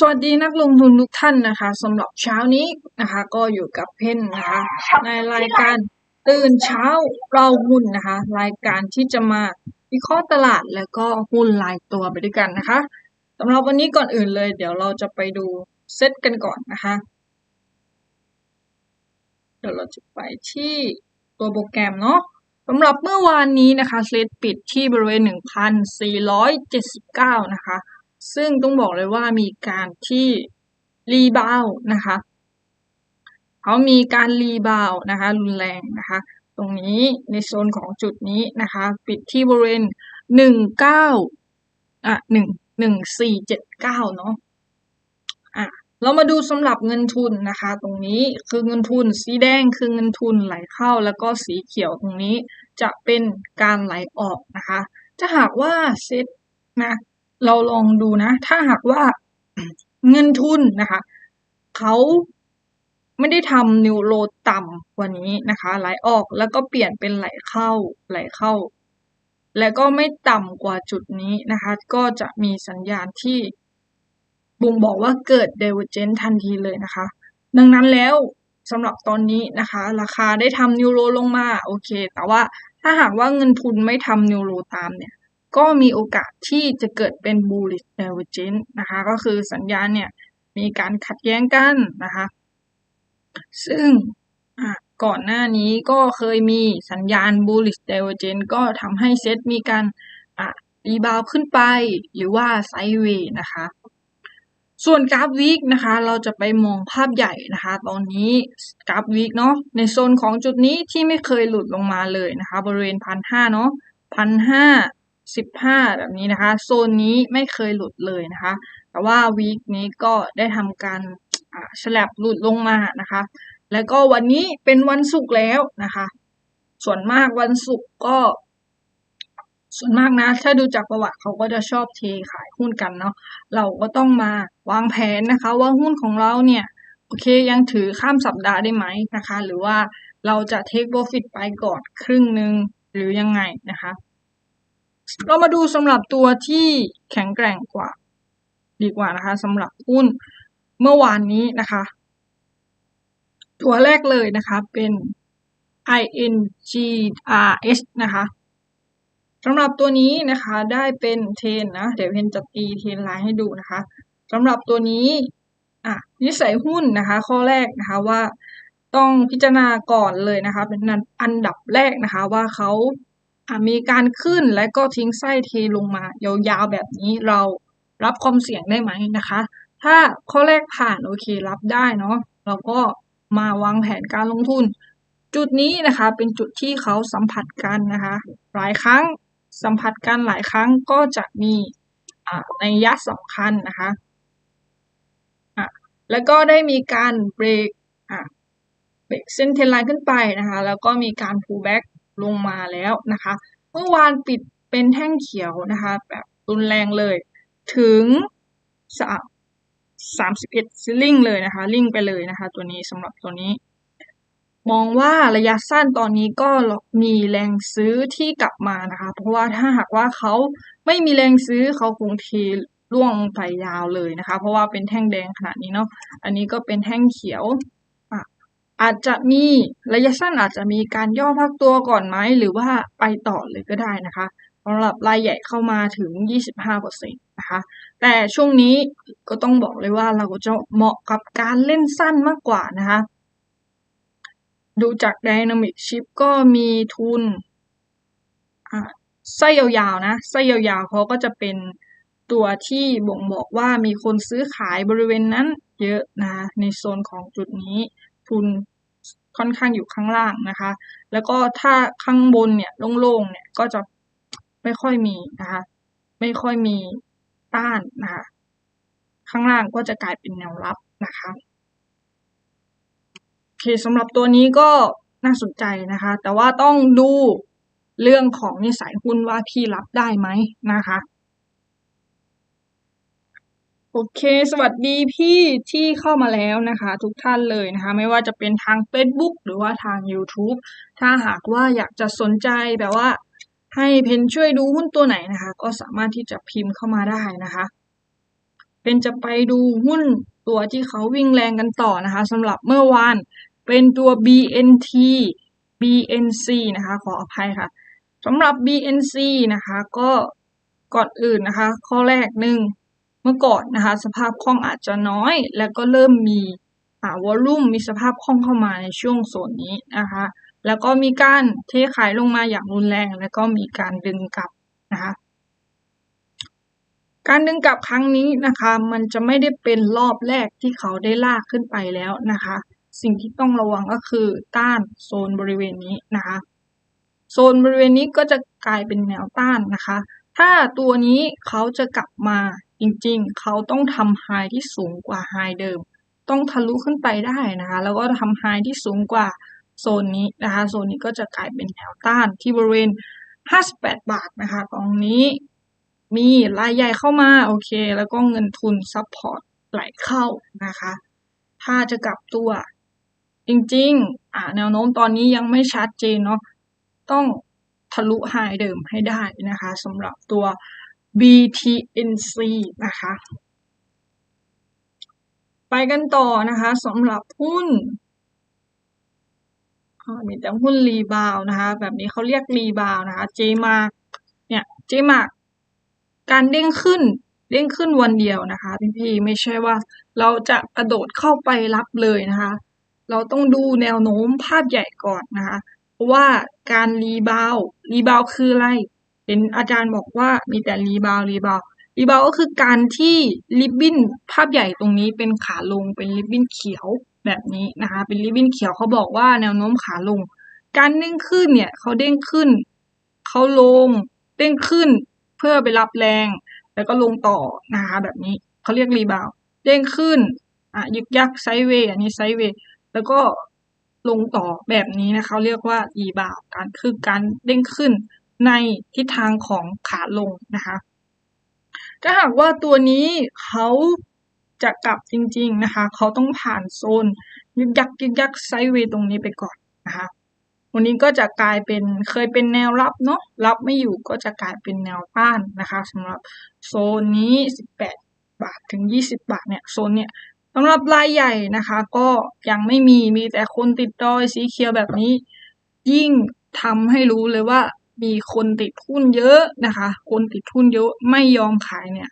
สวัสดีนักลงทุนทุกท่านนะคะสำหรับเช้านี้นะคะ ก็อยู่กับเพนนะคะในรายการตื่นเช้าเราหุ้นนะคะ รายการที่จะมาวิเคราะห์ตลาดแล้วก็หุ้นรายตัวไปด้วยกันนะคะสำหรับวันนี้ก่อนอื่นเลย เดี๋ยวเราจะไปดูเซตกันก่อนนะคะ เดี๋ยวเราจะไปที่ตัวโปรแกรมเนาะสำหรับเมื่อวานนี้นะคะเซตปิดที่บริเวณ 1,479 นะคะ ซึ่งต้องบอกเลยว่ามีการที่รีบาวนะคะเขามีการรีบาวนะคะรุนแรงนะคะ ตรงนี้ในโซนของจุดนี้นะคะ ปิดที่บริเวณหนึ่งเก้าอะหนึ่งหนึ่งสี่เจ็ดเก้าเนาะอะเรามาดูสำหรับเงินทุนนะคะ ตรงนี้คือเงินทุนสีแดงคือเงินทุนไหลเข้า แล้วก็สีเขียวตรงนี้จะเป็นการไหลออกนะคะ ถ้าหากว่าเซ็ตนะ เราลองดูนะ ถ้าหากว่าเงินทุนนะคะเขาไม่ได้ทำนิวโรต่ำกว่านี้นะคะ ไหลออกแล้วก็เปลี่ยนเป็นไหลเข้าไหลเข้า แล้วก็ไม่ต่ำกว่าจุดนี้นะคะ ก็จะมีสัญญาณที่บ่งบอกว่าเกิดเดเวอร์เจนทันทีเลยนะคะ ดังนั้นแล้วสำหรับตอนนี้นะคะ ราคาได้ทำนิวโรลงมาโอเค แต่ว่าถ้าหากว่าเงินทุนไม่ทำนิวโรตามเนี่ย ก็มีโอกาสที่จะเกิดเป็น bullish divergence นะคะ ก็คือสัญญาณเนี่ยมีการขัดแย้งกันนะคะ ซึ่งก่อนหน้านี้ก็เคยมีสัญญาณ bullish divergence ก็ทำให้เซตมีการรีบาวขึ้นไปหรือว่าไซด์เวย์นะคะ ส่วนกราฟวีคนะคะ เราจะไปมองภาพใหญ่นะคะ ตอนนี้กราฟวีคเนาะในโซนของจุดนี้ที่ไม่เคยหลุดลงมาเลยนะคะ บริเวณพันห้าเนาะพันห้า สิบห้าแบบนี้นะคะ โซนนี้ไม่เคยหลุดเลยนะคะ แต่ว่าวีคนี้ก็ได้ทำการฉลับหลุดลงมานะคะ แล้วก็วันนี้เป็นวันศุกร์แล้วนะคะ ส่วนมากวันศุกร์ก็ ส่วนมากนะ ถ้าดูจากประวัติเขาก็จะชอบเทขายหุ้นกันเนาะ เราก็ต้องมาวางแผนนะคะ ว่าหุ้นของเราเนี่ยโอเคยังถือข้ามสัปดาห์ได้ไหมนะคะ หรือว่าเราจะเทคโปรฟิตไปก่อนครึ่งหนึ่งหรือยังไงนะคะ เรามาดูสำหรับตัวที่แข็งแกร่งกว่า ดีกว่านะคะสำหรับหุ้นเมื่อวานนี้นะคะ ตัวแรกเลยนะคะเป็น INGRS นะคะสำหรับตัวนี้นะคะได้เป็นเทนนะเดี๋ยวเพนจะตีเทนไลน์ให้ดูนะคะสำหรับตัวนี้อะนิสัยหุ้นนะคะ ข้อแรกนะคะว่าต้องพิจารณาก่อนเลยนะคะ เป็นอันดับแรกนะคะว่าเขา มีการขึ้นและก็ทิ้งไส้เทลงมายาวๆแบบนี้เรารับความเสี่ยงได้ไหมนะคะ ถ้าข้อแรกผ่านโอเครับได้เนาะเราก็มาวางแผนการลงทุน จุดนี้นะคะเป็นจุดที่เขาสัมผัสกันนะคะ หลายครั้งสัมผัสกันหลายครั้งก็จะมีในยัดสำคัญนะคะแล้วก็ได้มีการเบรกเบรกเส้นเทนไลน์ขึ้นไปนะคะ แล้วก็มีการ pull back ลงมาแล้วนะคะ เมื่อวานปิดเป็นแท่งเขียวนะคะ แบบรุนแรงเลยถึงสามสามสิบเอ็ดซิลิงเลยนะคะ ลิงไปเลยนะคะ ตัวนี้สำหรับตัวนี้ มองว่าระยะสั้นตอนนี้ก็มีแรงซื้อที่กลับมานะคะ เพราะว่าถ้าหากว่าเขาไม่มีแรงซื้อเขาคงเทร่วงไปยาวเลยนะคะ เพราะว่าเป็นแท่งแดงขนาดนี้เนาะอันนี้ก็เป็นแท่งเขียว อาจจะมีระยะสั้นอาจจะมีการย่อพักตัวก่อนไหมหรือว่าไปต่อเลยก็ได้นะคะสำหรับรายใหญ่เข้ามาถึง 25%นะคะ แต่ช่วงนี้ก็ต้องบอกเลยว่าเราจะเหมาะกับการเล่นสั้นมากกว่านะคะ ดูจาก Dynamic Chip ก็มีทุนไส้ยาวๆนะไส้ยาวๆเขาก็จะเป็นตัวที่บ่งบอกว่ามีคนซื้อขายบริเวณนั้นเยอะนะในโซนของจุดนี้ ทุนค่อนข้างอยู่ข้างล่างนะคะ แล้วก็ถ้าข้างบนเนี่ยโล่งๆเนี่ยก็จะไม่ค่อยมีนะคะ ไม่ค่อยมีต้านนะคะ ข้างล่างก็จะกลายเป็นแนวรับนะคะโอเคสำหรับตัวนี้ก็น่าสนใจนะคะ แต่ว่าต้องดูเรื่องของนิสัยหุ้นว่าพี่รับได้ไหมนะคะ โอเค สวัสดีพี่ที่เข้ามาแล้วนะคะ ทุกท่านเลยนะคะ ไม่ว่าจะเป็นทาง Facebook หรือว่าทาง YouTube ถ้าหากว่าอยากจะสนใจแบบว่า ให้เพนช่วยดูหุ้นตัวไหนนะคะ ก็สามารถที่จะพิมพ์เข้ามาได้นะคะเป็นจะไปดูหุ้นตัวที่เขาวิ่งแรงกันต่อนะคะสำหรับเมื่อวานเป็นตัว BNT BNC นะคะ ขออภัยค่ะสำหรับ BNC นะคะ ก็ก่อนอื่นนะคะ ข้อแรกหนึ่ง มื่อก่อนนะคะ สภาพคล่องอาจจะน้อย แล้วก็เริ่มมีอ่าวอลลุ่มมีสภาพคล่องเข้ามาในช่วงโซนนี้นะคะ แล้วก็มีการเทขายลงมาอย่างรุนแรง แล้วก็มีการดึงกลับนะคะการดึงกลับครั้งนี้นะคะ มันจะไม่ได้เป็นรอบแรกที่เขาได้ลากขึ้นไปแล้วนะคะ สิ่งที่ต้องระวังก็คือต้านโซนบริเวณนี้นะคะ โซนบริเวณนี้ก็จะกลายเป็นแนวต้านนะคะ ถ้าตัวนี้เขาจะกลับมาจริงๆ เขาต้องทำไฮที่สูงกว่าไฮเดิม ต้องทะลุขึ้นไปได้นะคะ แล้วก็ทำไฮที่สูงกว่าโซนนี้นะคะ โซนนี้ก็จะกลายเป็นแนวต้านที่บริเวณ 58 บาทนะคะตรงนี้มีรายใหญ่เข้ามาโอเค แล้วก็เงินทุนซัพพอร์ตไหลเข้านะคะ ถ้าจะกลับตัว จริงๆ อ่าแนวโน้มตอนนี้ยังไม่ชัดเจนเนาะต้อง ทะลุไฮเดิมให้ได้นะคะสำหรับตัว BTNC นะคะ ไปกันต่อนะคะสำหรับหุ้นมีแต่หุ้นรีบาวนะคะ แบบนี้เขาเรียกรีบาวนะคะเจมาเนี่ยเจมาการเด้งขึ้นเด้งขึ้นวันเดียวนะคะพี่พี่ไม่ใช่ว่าเราจะกระโดดเข้าไปรับเลยนะคะ เราต้องดูแนวโน้มภาพใหญ่ก่อนนะคะเพราะ ว่าการรีบาวรีบาวคืออะไร เห็นอาจารย์บอกว่ามีแต่รีบาวรีบาวรีบาวก็คือการที่ริบบิ้นภาพใหญ่ตรงนี้เป็นขาลงเป็นริบบิ้นเขียวแบบนี้นะคะเป็นริบบิ้นเขียวเขาบอกว่าแนวโน้มขาลง การเด้งขึ้นเนี่ยเขาเด้งขึ้นเขาลงเด้งขึ้นเพื่อไปรับแรง แล้วก็ลงต่อนะคะแบบนี้เขาเรียกรีบาวเด้งขึ้นอะยึกยักไซเวย์อันนี้ไซเวย์แล้วก็ ลงต่อแบบนี้นะเขาเรียกว่ารีบาวการคือการเด้งขึ้นในทิศทางของขาลงนะคะถ้าหากว่าตัวนี้เขาจะกลับจริง ๆนะคะ เขาต้องผ่านโซนยึกยักยึกยักไซเวตรงนี้ไปก่อนนะคะวันนี้ก็จะกลายเป็นเคยเป็นแนวรับเนาะรับไม่อยู่ก็จะกลายเป็นแนวต้านนะคะสำหรับโซนนี้ 18 บาทถึง 20 บาทเนี่ยโซนเนี่ย สำหรับรายใหญ่นะคะ ก็ยังไม่มีมีแต่คนติดดอยสีเขียวแบบนี้ ยิ่งทำให้รู้เลยว่า มีคนติดทุนเยอะนะคะ คนติดทุนเยอะไม่ยอมขายเนี่ย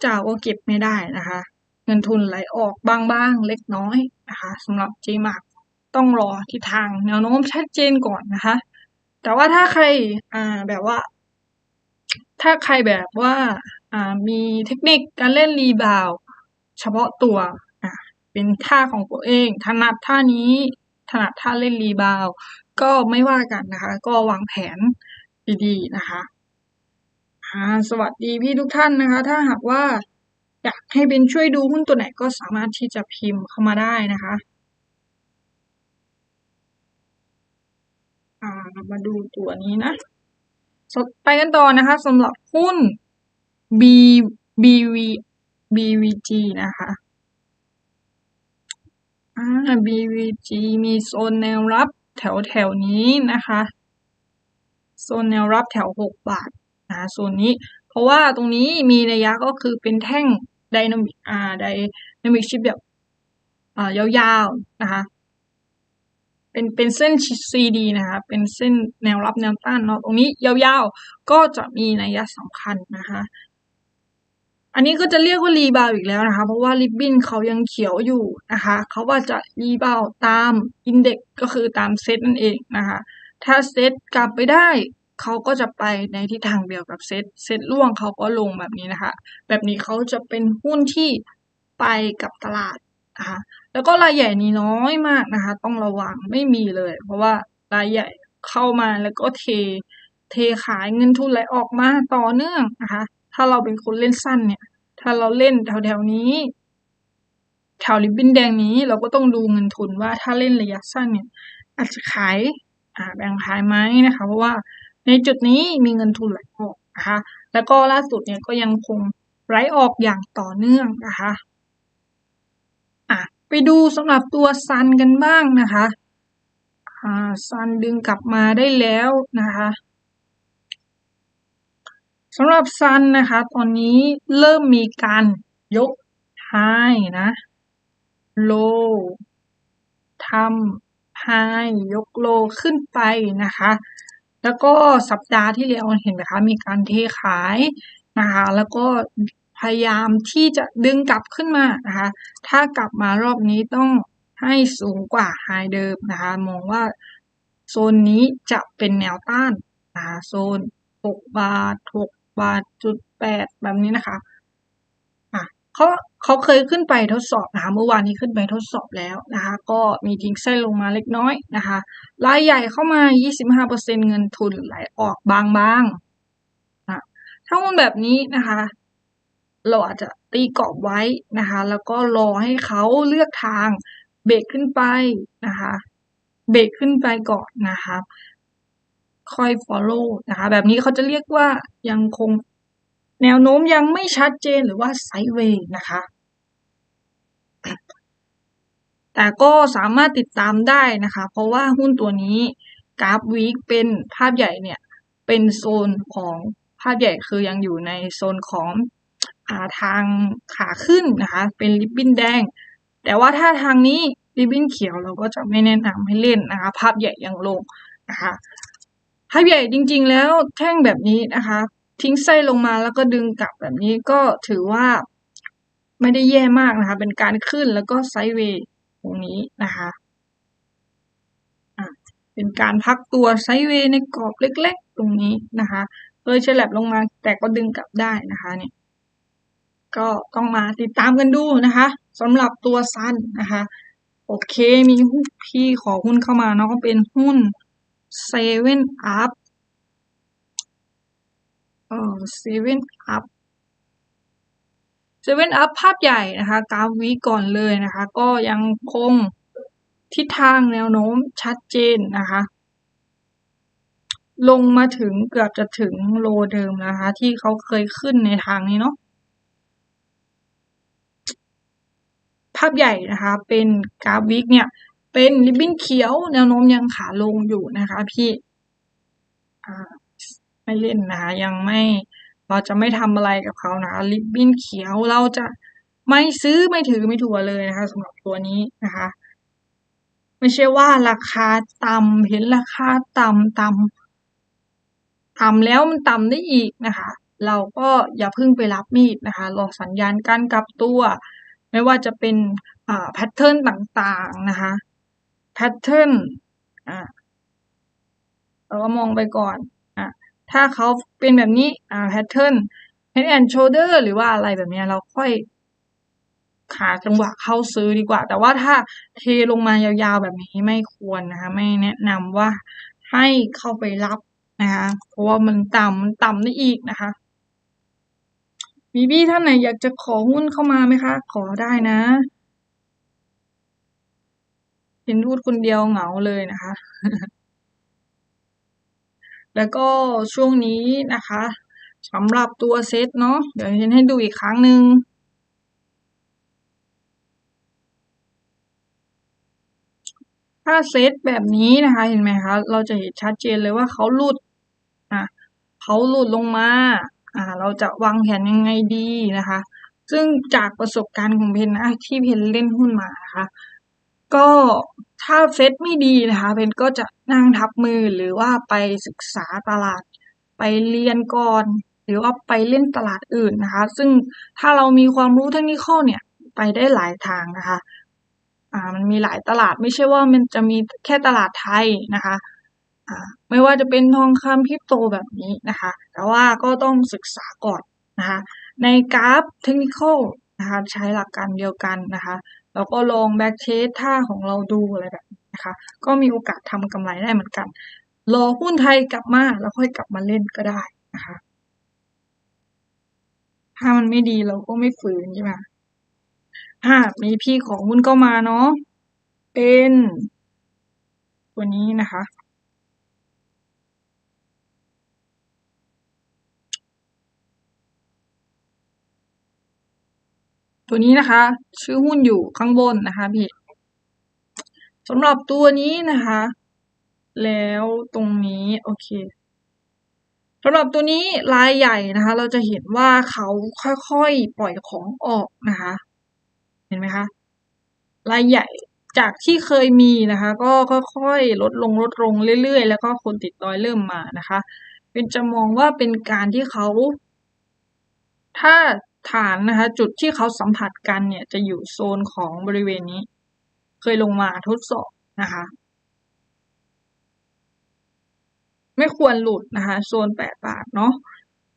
เจ้าก็เก็บไม่ได้นะคะ เงินทุนไหลออกบ้างๆเล็กน้อยนะคะสำหรับ J มากต้องรอทิศทางแนวโน้มชัดเจนก่อนนะคะ แต่ว่าถ้าใครอ่าแบบว่า ถ้าใครแบบว่าอ่ามีเทคนิคการเล่นรีบาว เฉพาะตัวอ่าเป็นท่าของตัวเอง ถนัดท่านี้ ถนัดท่าเล่นรีบาวก็ไม่ว่ากันนะคะ ก็วางแผนดีๆนะคะสวัสดีพี่ทุกท่านนะคะ ถ้าหากว่าอยากให้เป็นช่วยดูหุ้นตัวไหนก็สามารถที่จะพิมพ์เข้ามาได้นะคะ่ามาดูตัวนี้นะ ไปกันต่อนะคะสำหรับหุ้น B BV BVG นะคะอ่า BVG มีโซนแนวรับแถวแถวนี้นะคะ โซนแนวรับแถว 6 บาทนะโซนนี้ เพราะว่าตรงนี้มีนัยยะก็คือเป็นแท่งไดนามิกอ่าไดนามิกชิปแบบอ่ายาวๆนะคะเป็นเป็นเส้น CD นะคะเป็นเส้นแนวรับแนวต้านเนาะตรงนี้ยาวๆก็จะมีนัยสำคัญนะคะ อันนี้ก็จะเรียกว่ารีบาวอีกแล้วนะคะ เพราะว่าริบบิ้นเขายังเขียวอยู่นะคะเขาว่าจะรีบาวตามอินเด็กก็คือตามเซตนั่นเองนะคะ ถ้าเซตกลับไปได้เขาก็จะไปในทิศทางเดียวกับเซตเซตล่วงเขาก็ลงแบบนี้นะคะ แบบนี้เขาจะเป็นหุ้นที่ไปกับตลาดนะคะแล้วก็รายใหญ่นี้น้อยมากนะคะ ต้องระวังไม่มีเลย เพราะว่ารายใหญ่เข้ามาแล้วก็เท เทขายเงินทุนไหลออกมาต่อเนื่องนะคะ ถ้าเราเป็นคนเล่นสั้นเนี่ย ถ้าเราเล่นแถวๆนี้ แถวริบบิ้นแดงนี้เราก็ต้องดูเงินทุนว่าถ้าเล่นระยะสั้นเนี่ย อาจจะขายอ่าแบ่งขายไหมนะคะ เพราะว่าในจุดนี้มีเงินทุนไหลออกนะคะ แล้วก็ล่าสุดเนี่ยก็ยังคงไหลออกอย่างต่อเนื่องนะคะไปดูสำหรับตัวซันกันบ้างนะคะซันดึงกลับมาได้แล้วนะคะ สำหรับซันนะคะ ตอนนี้เริ่มมีการยก high นะ low ทำ high ยก low ขึ้นไปนะคะ แล้วก็สัปดาห์ที่แล้วเห็นไหมคะ มีการเทขายนะคะ แล้วก็พยายามที่จะดึงกลับขึ้นมานะคะ ถ้ากลับมารอบนี้ต้องให้สูงกว่าไฮเดิมนะคะ มองว่าโซนนี้จะเป็นแนวต้านนะคะโซน 6 บาท 6 บาทจุด8แบบนี้นะคะอะเขาเขาเคยขึ้นไปทดสอบนะคะเมื่อวานนี้ขึ้นไปทดสอบแล้วนะคะ ก็มีทิ้งเส้นลงมาเล็กน้อยนะคะรายใหญ่เข้ามา 25%เงินทุนไหลออกบางๆนะถ้ามันแบบนี้นะคะ เราอาจจะตีกรอบไว้นะคะ แล้วก็รอให้เขาเลือกทางเบรกขึ้นไปนะคะ เบรกขึ้นไปก่อนนะคะ ค่อย follow นะคะ แบบนี้เขาจะเรียกว่ายังคงแนวโน้มยังไม่ชัดเจนหรือว่าไซด์เวย์นะคะ แต่ก็สามารถติดตามได้นะคะ เพราะว่าหุ้นตัวนี้กราฟวีคเป็นภาพใหญ่เนี่ย เป็นโซนของภาพใหญ่คือยังอยู่ในโซนของอาทางขาขึ้นนะคะ เป็นริบบิ้นแดง แต่ว่าถ้าทางนี้ริบบิ้นเขียวเราก็จะไม่แนะนำให้เล่นนะคะ ภาพใหญ่ยังลงนะคะ ภาใหญ่จริง ๆ แล้วแท่งแบบนี้นะคะ ทิ้งไส้ลงมาแล้วก็ดึงกลับแบบนี้ก็ถือว่าไม่ได้แย่มากนะคะ เป็นการขึ้นแล้วก็ไซด์เวย์ตรงนี้นะคะเป็นการพักตัวไซด์เวย์ในกรอบเล็ก ๆ ตรงนี้นะคะเลยฉลับลงมาแต่ก็ดึงกลับได้นะคะเนี่ยก็ต้องมาติดตามกันดูนะคะสำหรับตัวซันนะคะ โอเคมีหุ้นพี่ขอหุ้นเข้ามาเนาะก็เป็นหุ้น เซเว่นอัพเออเซเว่นอัพเซเว่นอัพภาพใหญ่นะคะกราฟวีก่อนเลยนะคะ ก็ยังคงทิศทางแนวโน้มชัดเจนนะคะ ลงมาถึงเกือบจะถึงโลเดิมนะคะ ที่เขาเคยขึ้นในทางนี้เนาะภาพใหญ่นะคะ เป็นกราฟวิกเนี่ย เป็นริบบิ้นเขียวแนวโน้มยังขาลงอยู่นะคะพี่ไม่เล่นนะคะยังไม่เราจะไม่ทำอะไรกับเขานะริบบิ้นเขียวเราจะไม่ซื้อไม่ถือไม่ถัวเลยนะคะสำหรับตัวนี้นะคะ ไม่ใช่ว่าราคาต่ำเห็นราคาต่ำต่ำต่ำแล้วมันต่ำได้อีกนะคะ เราก็อย่าเพิ่งไปรับมีดนะคะรอสัญญาณการกลับตัว ไม่ว่าจะเป็นแพทเทิร์นต่างๆนะคะ แพทเทิร์นอ่าเราก็มองไปก่อนอะถ้าเขาเป็นแบบนี้อ่าแพทเทิร์น head and shoulder หรือว่าอะไรแบบนี้เราค่อยขาจังหวะเข้าซื้อดีกว่า แต่ว่าถ้าเทลงมายาวๆแบบนี้ไม่ควรนะคะ ไม่แนะนำว่าให้เข้าไปรับนะคะ เพราะว่ามันต่ำมันต่ำได้อีกนะคะมีพี่ท่านไหนอยากจะขอหุ้นเข้ามาไหมคะ ขอได้นะ เห็นพูดคนเดียวเหงาเลยนะคะ แล้วก็ช่วงนี้นะคะสำหรับตัวเซตเนาะเดี๋ยวฉันให้ดูอีกครั้งหนึ่งถ้าเซตแบบนี้นะคะ เห็นไหมคะ เราจะเห็นชัดเจนเลยว่าเขาหลุดอะเขาหลุดลงมา อ่า เราจะวางแผนยังไงดีนะคะ ซึ่งจากประสบการณ์ของเพนนะที่เพนเล่นหุ้นมานะคะ ก็ถ้าเซตไม่ดีนะคะ เพนก็จะนั่งทับมือหรือว่าไปศึกษาตลาด ไปเรียนก่อน หรือว่าไปเล่นตลาดอื่นนะคะ ซึ่งถ้าเรามีความรู้เทคนิคเนี่ย ไปได้หลายทางนะคะอ่ามันมีหลายตลาดไม่ใช่ว่ามันจะมีแค่ตลาดไทยนะคะอ่าไม่ว่าจะเป็นทองคำคริปโตแบบนี้นะคะ แต่ว่าก็ต้องศึกษาก่อนนะคะ ในกราฟเทคนิคนะคะใช้หลักการเดียวกันนะคะ แล้วก็ลองแบ็กเทสท่าของเราดูอะไรแบบนี้นะคะ ก็มีโอกาสทำกำไรได้เหมือนกัน รอหุ้นไทยกลับมาแล้วค่อยกลับมาเล่นก็ได้นะคะ ถ้ามันไม่ดีเราก็ไม่ฝืนใช่ไหมหามีพี่ของหุ้นก็มาเนาะเป็นตัวนี้นะคะ ตัวนี้นะคะ ชื่อหุ้นอยู่ข้างบนนะคะพี่สำหรับตัวนี้นะคะ แล้วตรงนี้โอเคสำหรับตัวนี้รายใหญ่นะคะ เราจะเห็นว่าเขาค่อยๆปล่อยของออกนะคะ เห็นไหมคะรายใหญ่จากที่เคยมีนะคะ ก็ค่อยๆลดลงลดลงเรื่อยๆ แล้วก็คนติดดอยเริ่มมานะคะ เป็นจะมองว่าเป็นการที่เขา ถ้า ฐานนะคะ จุดที่เขาสัมผัสกันเนี่ยจะอยู่โซนของบริเวณนี้ เคยลงมาทดสอบนะคะ ไม่ควรหลุดนะคะ โซนแปดบาทเนาะ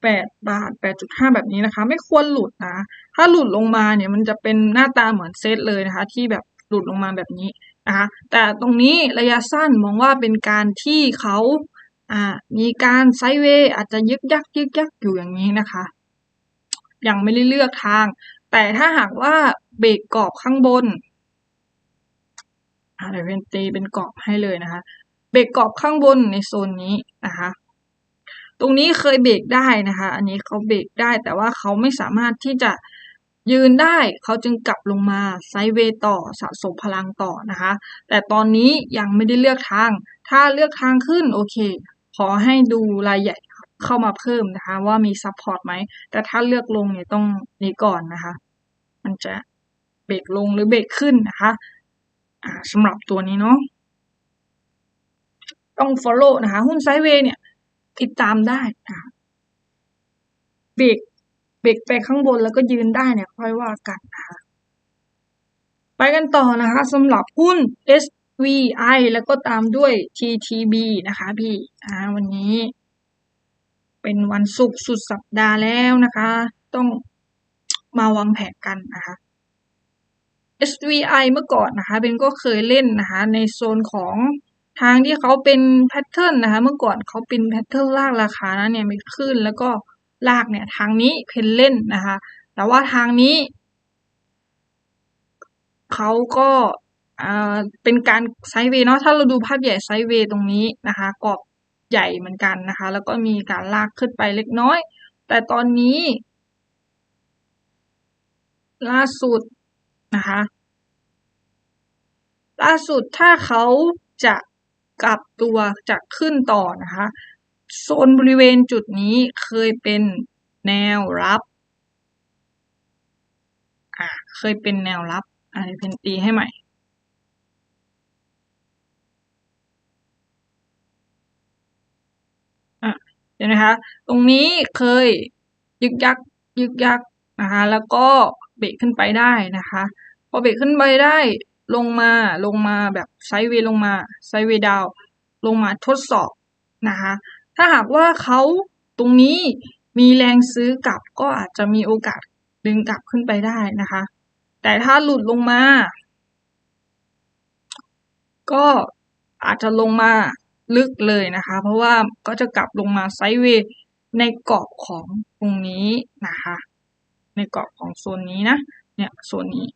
แปดบาทแปดจุดห้าแบบนี้นะคะ ไม่ควรหลุดนะ ถ้าหลุดลงมาเนี่ยมันจะเป็นหน้าตาเหมือนเซตเลยนะคะ ที่แบบหลุดลงมาแบบนี้นะคะแต่ตรงนี้ระยะสั้นมองว่าเป็นการที่เขาอ่ามีการไซเวย์อาจจะยึกยักยึกยักอยู่อย่างนี้นะคะ ยังไม่ได้เลือกทาง แต่ถ้าหากว่าเบรกกรอบข้างบนเดี๋ยวเป็นตีเป็นกรอบให้เลยนะคะ เบรกกรอบข้างบนในโซนนี้นะคะ ตรงนี้เคยเบรกได้นะคะ อันนี้เขาเบรกได้แต่ว่าเขาไม่สามารถที่จะยืนได้เขาจึงกลับลงมาไซเวต่อสะสมพลังต่อนะคะ แต่ตอนนี้ยังไม่ได้เลือกทาง ถ้าเลือกทางขึ้นโอเค ขอให้ดูรายใหญ่ เข้ามาเพิ่มนะคะ ว่ามีซัพพอร์ตไหม แต่ถ้าเลือกลงเนี่ยต้องนี้ก่อนนะคะ มันจะเบรกลงหรือเบรกขึ้นนะคะสำหรับตัวนี้เนาะต้อง follow นะคะ หุ้นไซด์เวย์เนี่ย ติดตามได้นะเบรกเบรกไปข้างบนแล้วก็ยืนได้เนี่ย ค่อยว่ากันนะคะไปกันต่อนะคะสำหรับหุ้น SVI แล้วก็ตามด้วย TTB นะคะพี่อ่าวันนี้ เป็นวันศุกร์สุดสัปดาห์แล้วนะคะ ต้องมาวางแผนกันนะคะ SVI เมื่อก่อนนะคะเบนก็เคยเล่นนะคะ ในโซนของทางที่เขาเป็นแพทเทิร์นนะคะ เมื่อก่อนเขาเป็นแพทเทิร์นลากราคานะเนี่ยมีขึ้นแล้วก็ลากเนี่ยทางนี้เพนเล่นนะคะ แต่ว่าทางนี้เขาก็เป็นการไซด์เวย์เนาะถ้าเราดูภาพใหญ่ไซด์เวย์ตรงนี้นะคะกรอบ ใหญ่เหมือนกันนะคะ แล้วก็มีการลากขึ้นไปเล็กน้อย แต่ตอนนี้ ล่าสุดนะคะ ล่าสุดถ้าเขาจะกลับตัวจะขึ้นต่อนะคะ โซนบริเวณจุดนี้เคยเป็นแนวรับอ่าเคยเป็นแนวรับอันนี้เป็นตีให้ใหม่ อะ เห็นไหมคะ ตรงนี้เคยยึกยักยึกยักนะคะ แล้วก็เบรกขึ้นไปได้นะคะ พอเบรกขึ้นไปได้ลงมาลงมาแบบไซด์เวย์ลงมาไซด์เวย์ดาวลงมาทดสอบนะคะ ถ้าหากว่าเขาตรงนี้มีแรงซื้อกลับก็อาจจะมีโอกาสดึงกลับขึ้นไปได้นะคะ แต่ถ้าหลุดลงมา ก็อาจจะลงมา ลึกเลยนะคะ เพราะว่าก็จะกลับลงมาไซด์เวย์ในกรอบของตรงนี้นะคะ ในกรอบของโซนนี้นะ เนี่ยโซนนี้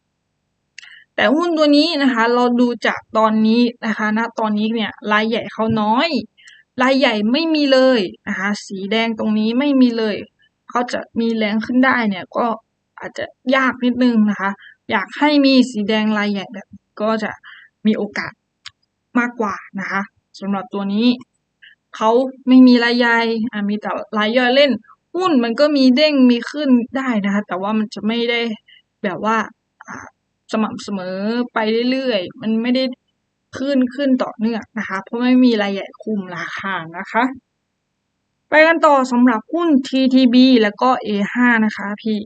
แต่หุ้นตัวนี้นะคะ เราดูจากตอนนี้นะคะณนะตอนนี้เนี่ยรายใหญ่เขาน้อยรายใหญ่ไม่มีเลยนะคะ สีแดงตรงนี้ไม่มีเลยเขาจะมีแรงขึ้นได้เนี่ยก็อาจจะยากนิดนึงนะคะ อยากให้มีสีแดงรายใหญ่แบบก็จะมีโอกาสมากกว่านะคะ สำหรับตัวนี้เขาไม่มีรายใหญ่มีแต่รายย่อยเล่น หุ้นมันก็มีเด้งมีขึ้นได้นะคะ แต่ว่ามันจะไม่ได้แบบว่าสม่ำเสมอไปเรื่อยๆ มันไม่ได้ขึ้นขึ้นต่อเนื่องนะคะ เพราะไม่มีรายใหญ่คุมราคานะคะ ไปกันต่อสำหรับหุ้น TTB แล้วก็ A5 นะคะพี่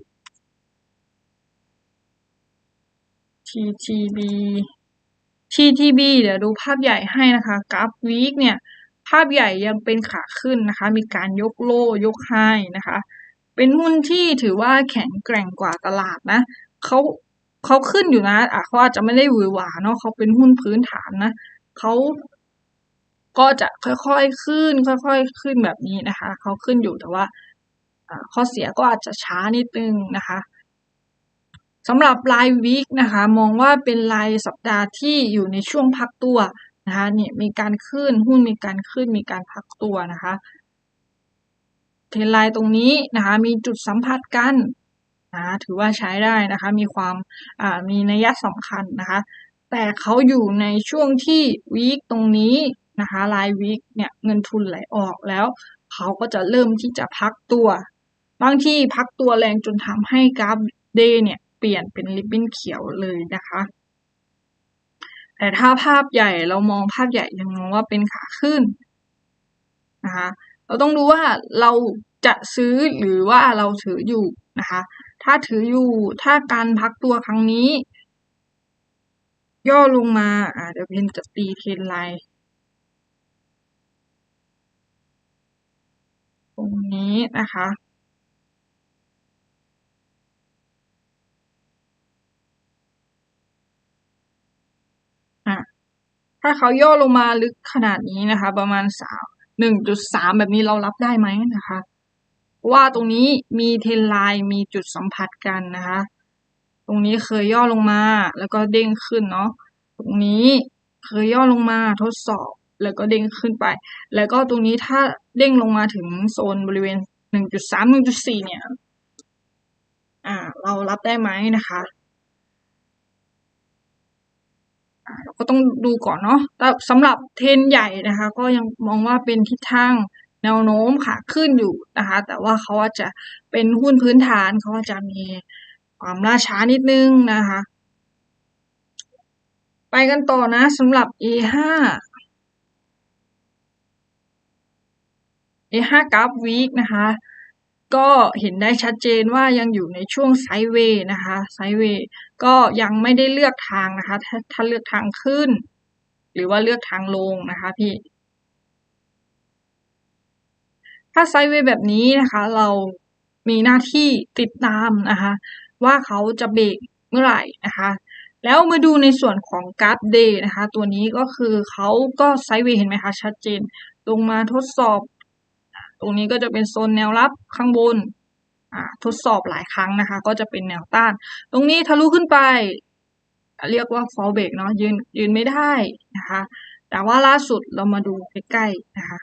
TTB TTB เดี๋ยวดูภาพใหญ่ให้นะคะกราฟวีคเนี่ย ภาพใหญ่ยังเป็นขาขึ้นนะคะ มีการยกโลยกไฮนะคะ เป็นหุ้นที่ถือว่าแข็งแกร่งกว่าตลาดนะเขาเขาขึ้นอยู่นะอะเขาอาจจะไม่ได้หวือหวาเนาะเขาเป็นหุ้นพื้นฐานนะเขาก็จะค่อยๆขึ้น ค่อยๆขึ้นแบบนี้นะคะ เขาขึ้นอยู่แต่ว่าข้อเสียก็อาจจะช้านิดนึงนะคะ สำหรับรายวีคนะคะมองว่าเป็นรายสัปดาห์ที่อยู่ในช่วงพักตัวนะคะเนี่ยมีการขึ้นหุ้นมีการขึ้นมีการพักตัวนะคะเทรนไลน์ตรงนี้นะคะมีจุดสัมผัสกันนะถือว่าใช้ได้นะคะมีความมีนัยสำคัญนะคะแต่เขาอยู่ในช่วงที่วีคตรงนี้นะคะรายวีคเนี่ยเงินทุนไหลออกแล้ว เขาก็จะเริ่มที่จะพักตัว บางที่พักตัวแรงจนทำให้กราฟเดย์เนี่ย ปลี่ยนเป็นริบบิ้นเขียวเลยนะคะ แต่ถ้าภาพใหญ่เรามองภาพใหญ่ยังมองว่าเป็นขาขึ้นนะคะเราต้องดูว่าเราจะซื้อหรือว่าเราถืออยู่นะคะ ถ้าถืออยู่ถ้าการพักตัวครั้งนี้ ย่อลงมาอ่าเดี๋ยวเพนจะตีเทรนไลน์ตรงนี้นะคะ ถ้าเขาย่อลงมาลึกขนาดนี้นะคะ ประมาณสามหนึ่งจุดสามแบบนี้เรารับได้ไหมนะคะ ว่าตรงนี้มีเทนไลน์มีจุดสัมผัสกันนะคะ ตรงนี้เคยย่อลงมาแล้วก็เด้งขึ้นเนาะตรงนี้เคยย่อลงมาทดสอบแล้วก็เด้งขึ้นไป แล้วก็ตรงนี้ถ้าเด้งลงมาถึงโซนบริเวณ1.3 1.4เนี่ย อ่า เรารับได้ไหมนะคะ เราก็ต้องดูก่อนเนาะแต่สำหรับเทรนใหญ่นะคะ ก็ยังมองว่าเป็นทิศทางแนวโน้มขาขึ้นอยู่นะคะ แต่ว่าเขาอาจจะเป็นหุ้นพื้นฐานเขาอาจจะมีความล่าช้านิดนึงนะคะ ไปกันต่อนะสำหรับ A5 A5 กราฟวีคนะคะ ก็เห็นได้ชัดเจนว่ายังอยู่ในช่วงไซด์เวย์นะคะไซด์เวย์ก็ยังไม่ได้เลือกทางนะคะถ้าถ้าเลือกทางขึ้น หรือว่าเลือกทางลงนะคะพี่ถ้าไซด์เวย์แบบนี้นะคะ เรามีหน้าที่ติดตามนะคะ ว่าเขาจะเบรกเมื่อไหร่นะคะ แล้วมาดูในส่วนของกราฟเดย์นะคะ ตัวนี้ก็คือเขาก็ไซด์เวย์เห็นไหมคะชัดเจน ลงมาทดสอบ ตรงนี้ก็จะเป็นโซนแนวรับข้างบนทดสอบหลายครั้งนะคะ ก็จะเป็นแนวต้าน ตรงนี้ทะลุขึ้นไป เรียกว่า fall break เนาะยืนยืนไม่ได้นะคะ แต่ว่าล่าสุดเรามาดูใกล้ๆนะคะ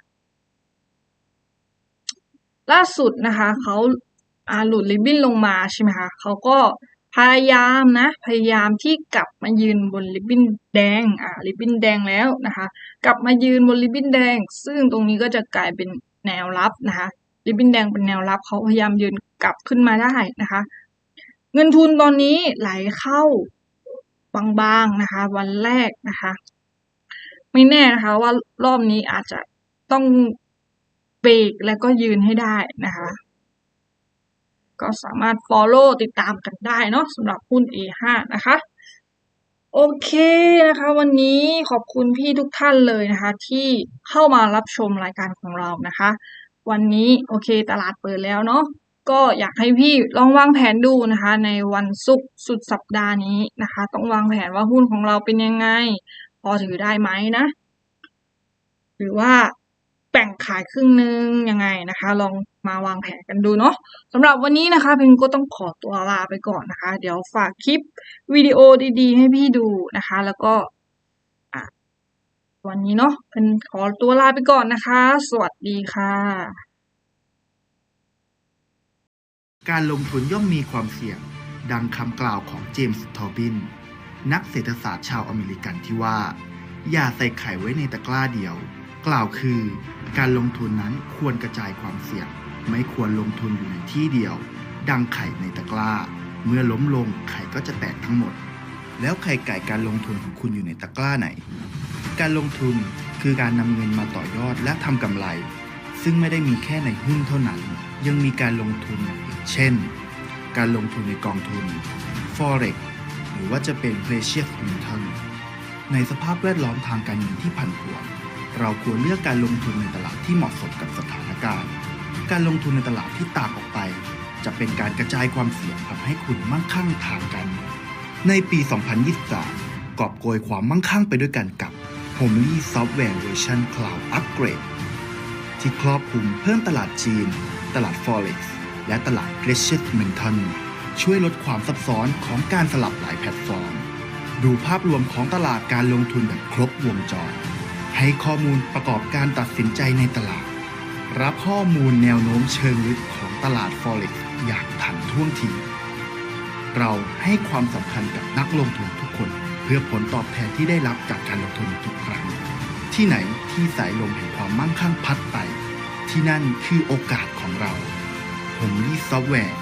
ล่าสุดนะคะเขาอาหลุดริบบิ้นลงมาใช่ไหมคะเขาก็พยายามนะ พยายามที่กลับมายืนบนริบบิ้นแดงอ่าริบบิ้นแดงแล้วนะคะ กลับมายืนบนริบบิ้นแดง ซึ่งตรงนี้ก็จะกลายเป็น แนวรับนะคะริบบิ้นแดงเป็นแนวรับเขาพยายามยืนกลับขึ้นมาได้นะคะ เงินทุนตอนนี้ไหลเข้าบางๆนะคะ วันแรกนะคะ ไม่แน่นะคะว่ารอบนี้อาจจะต้องเบรกแล้วก็ยืนให้ได้นะคะ ก็สามารถ follow ติดตามกันได้เนาะสำหรับหุ้น A5 นะคะ โอเคนะคะ วันนี้ขอบคุณพี่ทุกท่านเลยนะคะ ที่เข้ามารับชมรายการของเรานะคะ วันนี้โอเคตลาดเปิดแล้วเนาะก็อยากให้พี่ลองวางแผนดูนะคะ ในวันศุกร์สุดสัปดาห์นี้นะคะ ต้องวางแผนว่าหุ้นของเราเป็นยังไง พอถือได้ไหมนะ หรือว่า แบ่งขายครึ่งนึงยังไงนะคะ ลองมาวางแผนกันดูเนาะสำหรับวันนี้นะคะพิมก็ต้องขอตัวลาไปก่อนนะคะ เดี๋ยวฝากคลิปวิดีโอดีๆ ให้พี่ดูนะคะ แล้วก็วันนี้เนาะเป็นขอตัวลาไปก่อนนะคะ สวัสดีค่ะ การลงทุนย่อมมีความเสี่ยง ดังคำกล่าวของเจมส์ทอบิน นักเศรษฐศาสตร์ชาวอเมริกันที่ว่า อย่าใส่ไข่ไว้ในตะกร้าเดียว กล่าวคือ การลงทุนนั้นควรกระจายความเสี่ยง ไม่ควรลงทุนอยู่ในที่เดียว ดังไข่ในตะกร้า เมื่อล้มลงไข่ก็จะแตกทั้งหมด แล้วไข่ไก่การลงทุนของคุณอยู่ในตะกร้าไหน การลงทุนคือการนำเงินมาต่อยอดและทำกำไร ซึ่งไม่ได้มีแค่ในหุ้นเท่านั้น ยังมีการลงทุนอย่างอื่นเช่น การลงทุนในกองทุน Forex หรือว่าจะเป็น Precious Metal ในสภาพแวดล้อมทางการเงินที่ผันผวน เราควรเลือกการลงทุนในตลาดที่เหมาะสมกับสถานการณ์ การลงทุนในตลาดที่ต่างออกไป จะเป็นการกระจายความเสี่ยงทำให้คุณมั่งคั่งทางการเงินในปี 2023 กอบโกยความมั่งคั่งไปด้วยกันกับ Homely Software Version Cloud Upgrade ที่ครอบคลุมเพิ่มตลาดจีน ตลาด Forex และตลาด Precious Metal ช่วยลดความซับซ้อนของการสลับหลายแพลตฟอร์ม ดูภาพรวมของตลาดการลงทุนแบบครบวงจร ให้ข้อมูลประกอบการตัดสินใจในตลาด รับข้อมูลแนวโน้มเชิงลึกของตลาด Forex อย่างทันท่วงที เราให้ความสำคัญกับนักลงทุนทุกคน เพื่อผลตอบแทนที่ได้รับจากการลงทุนทุกครั้ง ที่ไหนที่สายลมแห่งความมั่งคั่งพัดไป ที่นั่นคือโอกาสของเราหงลี่ซอฟต์แวร์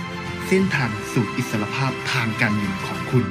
เส้นทางสู่อิสรภาพทางการเงินของคุณ